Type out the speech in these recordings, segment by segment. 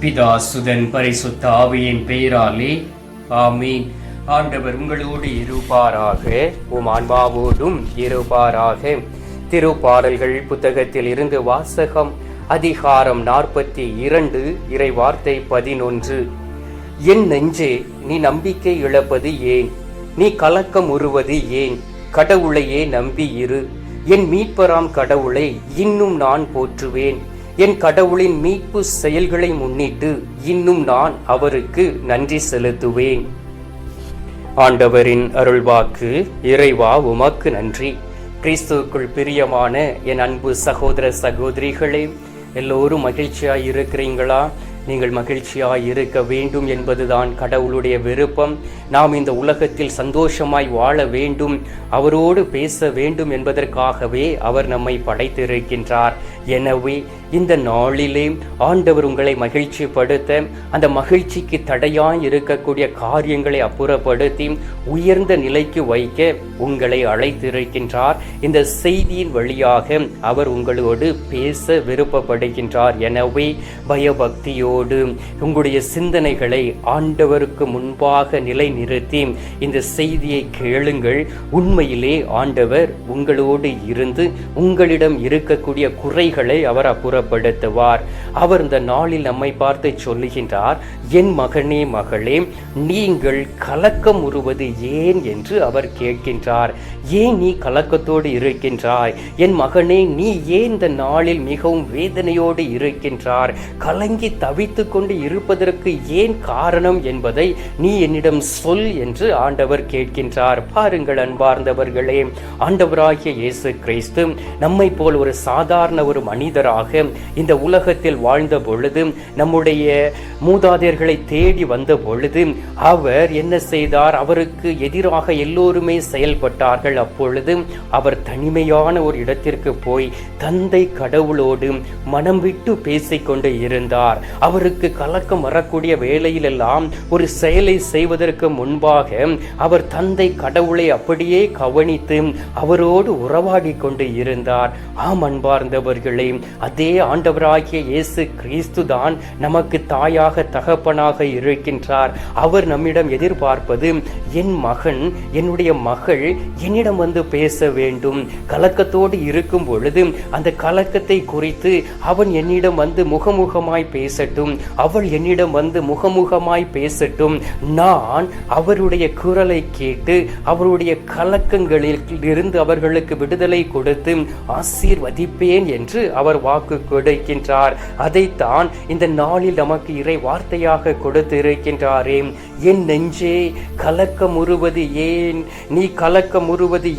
பிதா சுதன் பரிசுத்த ஆவியின் பெயராலே ஆமீன். ஆண்டவர் உங்களோடு இருப்பாராக உம் ஆன்மாவோடும் இருப்பாராக. திருப்பாடல்கள் புத்தகத்தில் இருந்து வாசகம் அதிகாரம் நாற்பத்தி இரண்டு இறை வார்த்தை பதினொன்று. என் நெஞ்சே நீ நம்பிக்கை இழப்பது ஏன்? நீ கலக்கம் உருவது ஏன்? கடவுளையே நம்பி இரு என் மீட்பராம் கடவுளை இன்னும் நான் போற்றுவேன். என் கடவுளின் மீட்பு செயல்களை முன்னிட்டு இன்னும் நான் அவருக்கு நன்றி செலுத்துவேன். ஆண்டவரின் அருள்வாக்கு இறைவா உமக்கு நன்றி. கிறிஸ்துவுக்குள் பிரியமான என் அன்பு சகோதர சகோதரிகளே எல்லோரும் மகிழ்ச்சியாய் இருக்கிறீங்களா நீங்கள் மகிழ்ச்சியாய் இருக்க வேண்டும் என்பதுதான் கடவுளுடைய விருப்பம். நாம் இந்த உலகத்தில் சந்தோஷமாய் வாழ வேண்டும் அவரோடு பேச வேண்டும் என்பதற்காகவே அவர் நம்மை படைத்திருக்கின்றார். எனவே இந்த நாளிலே ஆண்டவர் உங்களை மகிழ்ச்சிப்படுத்த அந்த மகிழ்ச்சிக்கு தடையாய் இருக்கக்கூடிய காரியங்களை அப்புறப்படுத்தி உயர்ந்த நிலைக்கு வைக்க உங்களை அழைத்திருக்கின்றார். இந்த செய்தியின் வழியாக அவர் உங்களோடு பேச விருப்பப்படுகின்றார். எனவே பயபக்தியோடு உங்களுடைய சிந்தனைகளை ஆண்டவருக்கு முன்பாக நிலைநிறுத்தி இந்த செய்தியை கேளுங்கள். உண்மையிலே ஆண்டவர் உங்களோடு இருந்து உங்களிடம் இருக்கக்கூடிய குறைகள் அவர் அப்புறப்படுத்துவார். அவர் இந்த நாளில் நம்மை பார்த்து சொல்லுகின்றார் என் மகனே மகளே நீங்கள் கலக்கம் உருவது ஏன்? என்று அவர் கேட்கின்றார். ஏன் நீ கலக்கத்தோடு இருக்கின்றாய்? என் மகனே நீ ஏன் இந்த நாளில் மிகவும் வேதனையோடு இருக்கின்றார்? கலங்கி தவித்து கொண்டு இருப்பதற்கு ஏன் காரணம் என்பதை நீ என்னிடம் சொல் என்று ஆண்டவர் கேட்கின்றார். பாருங்கள் அன்பார்ந்தவர்களே ஆண்டவராகிய இயேசு கிறிஸ்து நம்மை போல் ஒரு சாதாரண ஒரு ஒரு மனிதராக இந்த உலகத்தில் வாழ்ந்த பொழுது நம்முடைய மூதாதையர்களை தேடி வந்த பொழுது அவர் என்ன செய்தார்? அவருக்கு எதிராக எல்லோருமே செயல்பட்டார்கள். அப்பொழுது அவர் தனிமையான ஒரு இடத்திற்கு போய் தந்தை கடவுளோடு மனம் விட்டு பேசிக்கொண்டு இருந்தார். அவருக்கு கலக்கம் வரக்கூடிய வேளையிலெல்லாம் ஒரு செயலை செய்வதற்கு முன்பாக அவர் தந்தை கடவுளை அப்படியே கவனித்து அவரோடு உறவாடி கொண்டு இருந்தார். ஆம் அன்பார்ந்தவர்கள் அதே ஆண்டவராகிய இயேசு கிறிஸ்து தான் நமக்கு தாயாக தகப்பனாக இருக்கின்றார். அவர் நம்மிடம் எதிர்பார்ப்பது என் மகன் என்னுடைய மகள் என்னிடம் வந்து பேச வேண்டும். கலக்கத்தோடு இருக்கும் பொழுது அந்த கலக்கத்தை குறித்து அவன் என்னிடம் வந்து முகமுகமாய் பேசட்டும். அவள் என்னிடம் வந்து முகமுகமாய் பேசட்டும். நான் அவருடைய குரலை கேட்டு அவருடைய கலக்கங்களில் இருந்து அவர்களுக்கு விடுதலை கொடுத்து ஆசீர்வதிப்பேன் என்று அவர் வாக்கு கொடுக்கின்றார். அதைத்தான் இந்த நாளில் நமக்கு இறை வார்த்தையாக கொடுத்திருக்கின்றாரே. என் நெஞ்சே கலக்கம் ஏன்? நீ கலக்கம்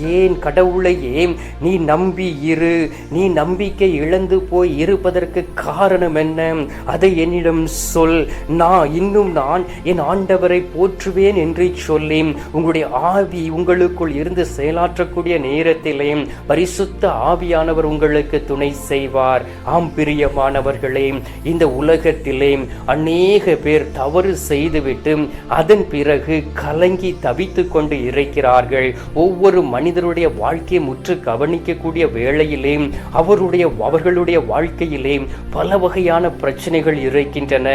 ஏன் கடவுளையே நீ நம்பி இரு. நீ நம்பிக்கை இழந்து போய் இருப்பதற்கு காரணம் என்ன? அதை என்னிடம் சொல். நான் இன்னும் நான் என் ஆண்டவரை போற்றுவேன் என்று சொல்லி உங்களுடைய ஆவி உங்களுக்குள் இருந்து செயலாற்றக்கூடிய நேரத்திலே பரிசுத்த ஆவியானவர் உங்களுக்கு துணை செய்வார். ஆம் பிரியமானவர்களே இந்த உலகத்திலே அநேக பேர் தவறு செய்துவிட்டு அதன் பிறகு கலங்கி தவித்து கொண்டு இருக்கிறார்கள். ஒவ்வொரு மனிதருடைய வாழ்க்கையை முற்று கவனிக்கக்கூடிய வேளையிலே அவருடைய அவர்களுடைய வாழ்க்கையிலே பல வகையான பிரச்சனைகள் இருக்கின்றன.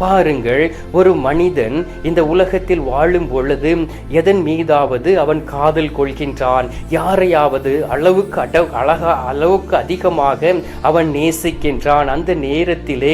பாருங்கள் ஒரு மனிதன் இந்த உலகத்தில் வாழும் பொழுது எதன் மீதாவது அவன் காதல் கொள்கின்றான். யாரையாவது அளவுக்கு அட அழகா அளவுக்கு அதிகமாக அவன் நேசிக்கின்றான். அந்த நேரத்திலே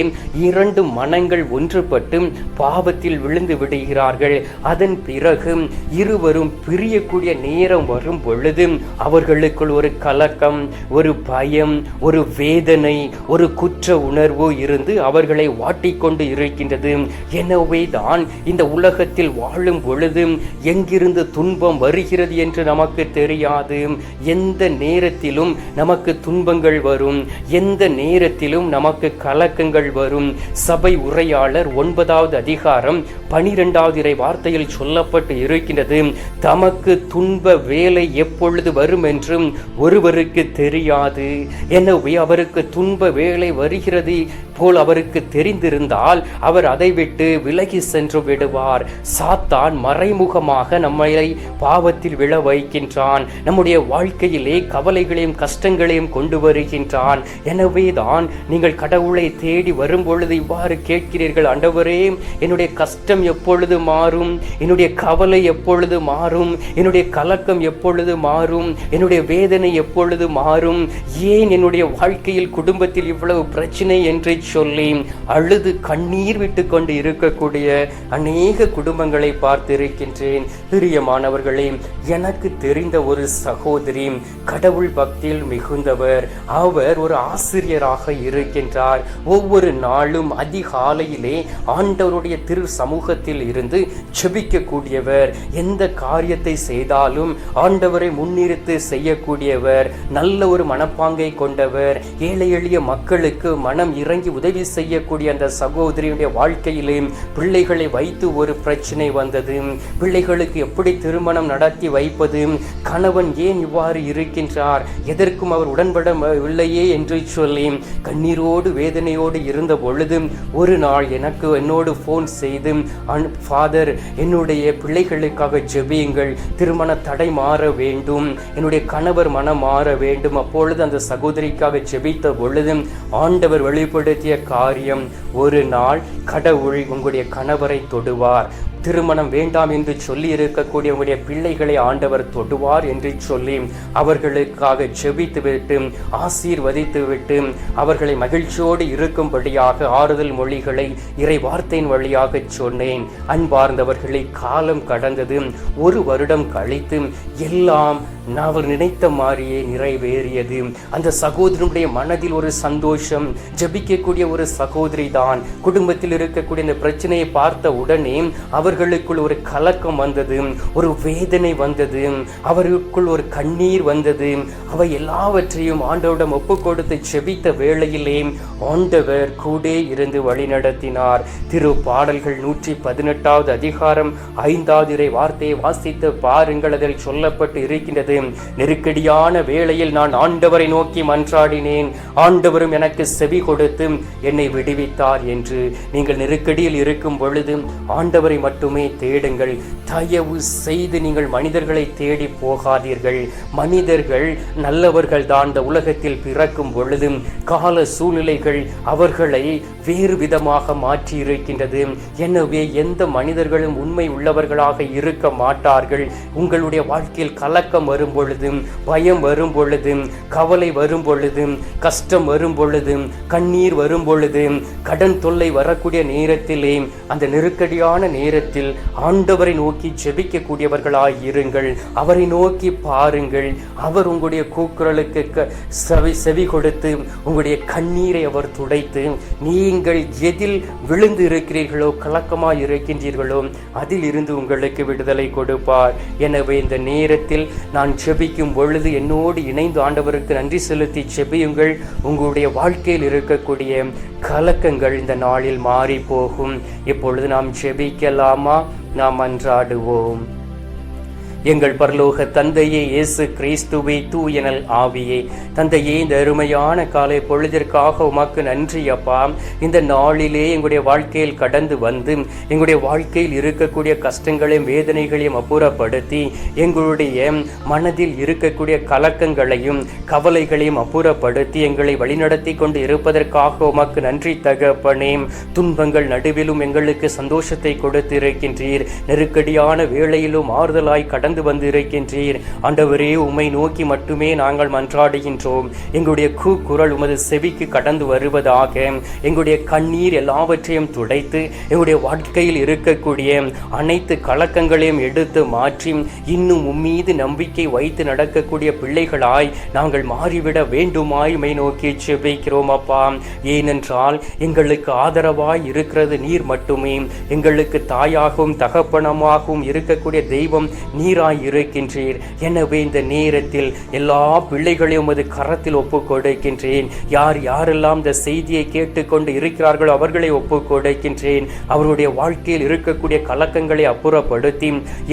இரண்டு மனங்கள் ஒன்றுபட்டு பாவத்தில் விழுந்து விடுகிறார்கள். அதன் பிறகு இருவரும் பிரியக்கூடிய நேரம் வரும் பொழுது அவர்களுக்குள் ஒரு கலக்கம் ஒரு பயம் ஒரு வேதனை ஒரு குற்ற உணர்வு இருந்து அவர்களை வாட்டிக்கொண்டு இருக்கின்றது. எனவே தான் இந்த உலகத்தில் வாழும் பொழுது எங்கிருந்து துன்பம் வருகிறது என்று நமக்கு தெரியாது. எந்த நேரத்திலும் நமக்கு துன்பங்கள் வரும். எந்த நேரத்திலும் நமக்கு கலக்கங்கள் வரும். சபை உரையாளர் ஒன்பதாவது அதிகாரம் பனிரெண்டாவது இறை வார்த்தையில் சொல்லப்பட்டு இருக்கின்றது. தமக்கு துன்ப வேலை எப்பொழுது வரும் என்றும் ஒருவருக்கு தெரியாது. எனவே அவருக்கு துன்ப வேலை வருகிறது போல் அவருக்கு தெரிந்திருந்தால் அவர் அதை விட்டு விலகி சென்று விடுவார். சாத்தான் மறைமுகமாக நம்மை பாவத்தில் விழ வைக்கின்றான். நம்முடைய வாழ்க்கையிலே கவலைகளையும் கஷ்டங்களையும் கொண்டு வருகின்றான். இருக்கின்றான் எனவே தான் நீங்கள் கடவுளை தேடி வரும்பொழுது இவ்வாறு கேட்கிறீர்கள் ஆண்டவரே. என்னுடைய கஷ்டம் எப்பொழுது மாறும்? என்னுடைய கவலை எப்பொழுது மாறும்? என்னுடைய கலக்கம் எப்பொழுது மாறும்? என்னுடைய வேதனை எப்பொழுது மாறும்? ஏன் என்னுடைய வாழ்க்கையில் குடும்பத்தில் இவ்வளவு பிரச்சனை என்று சொல்லி அழுது கண்ணீர் விட்டு கொண்டு இருக்கக்கூடிய அநேக குடும்பங்களை பார்த்திருக்கின்றேன். பிரியமானவர்களே எனக்கு தெரிந்த ஒரு சகோதரி கடவுள் பக்தியில் மிகுந்தவர். அவர் ஒரு ஆசிரியராக இருக்கின்றார். ஒவ்வொரு நாளும் அதிகாலையிலே ஆண்டவருடைய திரு சமூகத்தில் இருந்து செபிக்கக்கூடியவர் எந்த காரியத்தை செய்தாலும் ஆண்டவரை முன்னிறுத்து செய்யக்கூடியவர். நல்ல ஒரு மனப்பாங்கை கொண்டவர். ஏழை எளிய மக்களுக்கு மனம் இறங்கி உதவி செய்யக்கூடிய அந்த சகோதரியுடைய வாழ்க்கையிலே பிள்ளைகளை வைத்து ஒரு பிரச்சனை வந்தது. பிள்ளைகளுக்கு எப்படி திருமணம் நடத்தி வைப்பது? கணவன் ஏன் இவ்வாறு இருக்கின்றார்? எதற்கும் அவர் உடன்படவில்லையே என்று சொல்லி கண்ணீரோடு வேதனையோடு இருந்த பொழுது ஒரு நாள் எனக்கு என்னோடு ஃபோன் செய்து ஃபாதர் என்னுடைய பிள்ளைகளுக்காக ஜெபியுங்கள். திருமண தடை மாற வேண்டும். என்னுடைய கணவர் மனம் மாற வேண்டும். அப்பொழுது அந்த சகோதரிக்காக ஜெபித்த பொழுது ஆண்டவர் வெளிப்படுத்திய காரியம் ஒரு நாள் கடவுள் உங்களுடைய கணவரை தொடுவார். திருமணம் வேண்டாம் என்று சொல்லி இருக்கக்கூடிய உங்களுடைய பிள்ளைகளை ஆண்டவர் தொடுவார் என்று சொல்லி அவர்களுக்காக ஜெபித்து விட்டு ஆசீர்வதித்து விட்டு அவர்களை மகிழ்ச்சியோடு இருக்கும்படியாக ஆறுதல் மொழிகளை இறை வார்த்தையின் வழியாக சொன்னேன். அன்பார்ந்தவர்களை காலம் கடந்தது. ஒரு வருடம் கழித்து எல்லாம் அவர் நினைத்த மாதிரியே நிறைவேறியது. அந்த சகோதரனுடைய மனதில் ஒரு சந்தோஷம் ஜபிக்கக்கூடிய ஒரு சகோதரி தான் குடும்பத்தில் இருக்கக்கூடிய இந்த பிரச்சனையை பார்த்த உடனே அவர்களுக்குள் ஒரு கலக்கம் வந்தது ஒரு வேதனை வந்தது அவருக்குள் ஒரு கண்ணீர் வந்தது. அவை எல்லாவற்றையும் ஆண்டவரிடம் ஒப்பு கொடுத்து செபித்த வேளையிலே ஆண்டவர் கூட இருந்து வழிநடத்தினார் திரு பாடல்கள் நூற்றி பதினெட்டாவது அதிகாரம் ஐந்தாவது இறை வார்த்தையை வாசித்து பாருங்கள். அதில் சொல்லப்பட்டு இருக்கின்றது நெருக்கடியான வேளையில் நான் ஆண்டவரை நோக்கி மன்றாடினேன். ஆண்டவரும் எனக்கு செவி கொடுத்து என்னை விடுவித்தார் என்று. நீங்கள் நெருக்கடியில் இருக்கும் பொழுது ஆண்டவரை மட்டுமே தேடுங்கள். தயவு செய்து நீங்கள் மனிதர்களை தேடி போகாதீர்கள். மனிதர்கள் நல்லவர்கள் தான். இந்த உலகத்தில் பிறக்கும் பொழுதும் கால சூழ்நிலைகள் அவர்களை வேறு விதமாக மாற்றியிருக்கின்றது. எனவே எந்த மனிதர்களும் உண்மை உள்ளவர்களாக இருக்க மாட்டார்கள். உங்களுடைய வாழ்க்கையில் கலக்கம் வரும் வரும் பொழுது பயம் வரும் பொழுது கவலை வரும் பொழுது கஷ்டம் வரும் பொழுது கண்ணீர் வரும் பொழுது கடன் தொல்லை வரக்கூடிய நேரத்திலே அந்த நெருக்கடியான நேரத்தில் ஆண்டவரை நோக்கி ஜெபிக்கக்கூடியவர்களாய் இருங்கள். அவரை நோக்கி பாருங்கள். அவர் உங்களுடைய கூக்குரலுக்கு செவி செவி கொடுத்து உங்களுடைய கண்ணீரை அவர் துடைத்து நீங்கள் எதில் விழுந்து இருக்கிறீர்களோ கலக்கமாக இருக்கின்றீர்களோ அதில் இருந்து உங்களுக்கு விடுதலை கொடுப்பார். எனவே இந்த நேரத்தில் நான் செபிக்கும் பொழுது என்னோடு இணைந்து ஆண்டவருக்கு நன்றி செலுத்தி செபியுங்கள். உங்களுடைய வாழ்க்கையில் இருக்கக்கூடிய கலக்கங்கள் இந்த நாளில் மாறி போகும் இப்பொழுது நாம் செபிக்கலாமா? நாம் அன்றாடுவோம். எங்கள் பரலோக தந்தையே இயேசு கிறிஸ்துவே தூயனல் ஆவியே. தந்தையே இந்த அருமையான காலை பொழுதிற்காக உமாக்கு நன்றி அப்பா. இந்த நாளிலே எங்களுடைய வாழ்க்கையில் கடந்து வந்து எங்களுடைய வாழ்க்கையில் இருக்கக்கூடிய கஷ்டங்களையும் வேதனைகளையும் அப்புறப்படுத்தி எங்களுடைய மனதில் இருக்கக்கூடிய கலக்கங்களையும் கவலைகளையும் அப்புறப்படுத்தி எங்களை வழிநடத்தி கொண்டு இருப்பதற்காக உமக்கு நன்றி தகப்பனே. துன்பங்கள் நடுவிலும் எங்களுக்கு சந்தோஷத்தை கொடுத்திருக்கின்றீர். நெருக்கடியான வேளையிலும் ஆறுதலாய் கடந்து வந்திருக்கின்றீர். ஆண்டவரே உம்மை நோக்கி மட்டுமே நாங்கள் மன்றாடுகின்றோம். எங்களுடைய கூக்குரல் உமது செவிக்கு கடந்து வருவதாக. எங்களுடைய கண்ணீர் எல்லாவற்றையும் துடைத்து எங்களுடைய வாழ்க்கையில் இருக்கக்கூடிய அனைத்து கலக்கங்களையும் எடுத்து மாற்றி இன்னும் உம்மீது நம்பிக்கை வைத்து நடக்கக்கூடிய பிள்ளைகளாய் நாங்கள் மாறிவிட வேண்டுமாய் மை நோக்கி செபிக்கிறோம் அப்பா. ஏனென்றால் எங்களுக்கு ஆதரவாய் இருக்கிறது நீர் மட்டுமே. எங்களுக்கு தாயாகவும் தகப்பனமாகவும் இருக்கக்கூடிய தெய்வம் நீர் நீராய் இருக்கின்றீர். எனவே இந்த நேரத்தில் எல்லா பிள்ளைகளையும் உமது கரத்தில் ஒப்புக் கொடுக்கின்றேன் யார் யாரெல்லாம் இந்த செய்தியை கேட்டுக்கொண்டு இருக்கிறார்களோ அவர்களை ஒப்புக் கொடுக்கின்றேன் அவருடைய வாழ்க்கையில் இருக்கக்கூடிய கலக்கங்களை அப்புறப்படுத்தி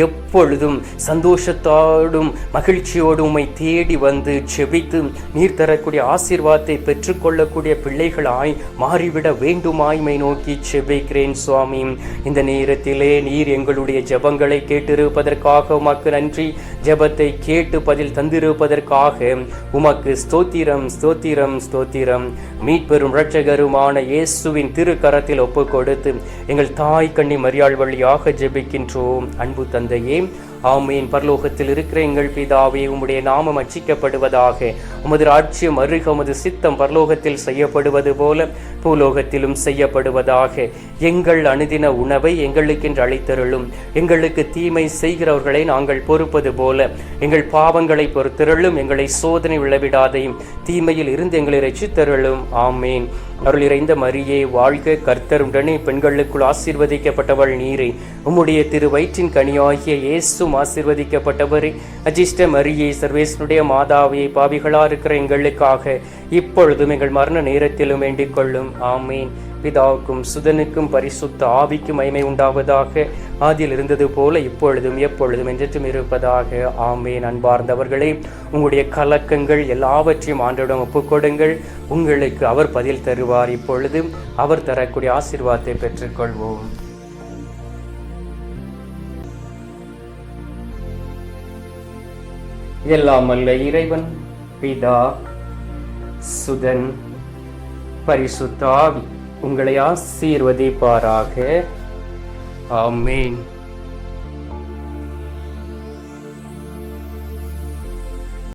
எப்பொழுதும் சந்தோஷத்தோடும் மகிழ்ச்சியோடும் உம்மை தேடி வந்து செபித்து நீர் தரக்கூடிய ஆசீர்வாதத்தை பெற்றுக்கொள்ளக்கூடிய பிள்ளைகளாய் மாறிவிட வேண்டுமாய்மை நோக்கி செபிக்கிறேன் சுவாமி. இந்த நேரத்திலே நீர் எங்களுடைய ஜபங்களை கேட்டிருப்பதற்காக உமக்கு நன்றி. ஜெபத்தை கேட்டு பதில் தந்திருப்பதற்காக உமக்கு ஸ்தோத்திரம் ஸ்தோத்திரம் ஸ்தோத்திரம். மீட்பெரும் இரட்சகருமான இயேசுவின் திருக்கரத்தில் ஒப்பு கொடுத்து எங்கள் தாய் கண்ணி மரியாள் வழியாக ஜெபிக்கின்றோம். அன்பு தந்தையே ஆமீன். பரலோகத்தில் இருக்கிற எங்கள் பிதாவே உம்முடைய நாமம் அச்சிக்கப்படுவதாக உமது ராஜ்யம் அருக உமது சித்தம் பரலோகத்தில் செய்யப்படுவது போல பூலோகத்திலும் செய்யப்படுவதாக எங்கள் அணுதின உணவை எங்களுக்கென்று அளித்தருளும். எங்களுக்கு தீமை செய்கிறவர்களை நாங்கள் பொறுப்பது போல எங்கள் பாவங்களை பொறுத்தருளும். எங்களை சோதனை விழவிடாதையும் தீமையில் இருந்து எங்களை ரசித்தருளும் ஆமேன். அருள் இறைந்த மரியே வாழ்க கர்த்தருடனே பெண்களுக்குள் ஆசீர்வதிக்கப்பட்டவள் நீரே. உம்முடைய திரு வயிற்றின் கனியாகிய இயேசும் ஆசீர்வதிக்கப்பட்டவரே. அஜிஷ்ட மரியே சர்வேசனுடைய மாதாவே பாவிகளா இருக்கிற எங்களுக்காக இப்பொழுதும் எங்கள் மரண நேரத்திலும் வேண்டிக் கொள்ளும். ஆமேன். பிதாவுக்கும் சுதனுக்கும் பரிசுத்த ஆவிக்கும் மகிமை உண்டாவதாக ஆதியில் இருந்தது போல இப்பொழுதும் எப்பொழுதும் என்றும் இருப்பதாக. ஆமேன். அன்பார்ந்தவர்களே உங்களுடைய கலக்கங்கள் எல்லாவற்றையும் ஆண்டிடம் ஒப்புக்கொடுங்கள். உங்களுக்கு அவர் பதில் தருவார். இப்பொழுது அவர் தரக்கூடிய ஆசிர்வாதத்தை பெற்றுக்கொள்வோம். எல்லாம் அல்ல இறைவன் பிதா சுதன் பரிசுத்தாவி உங்களை ஆசீர்வதிப்பாராக. ஆமேன்.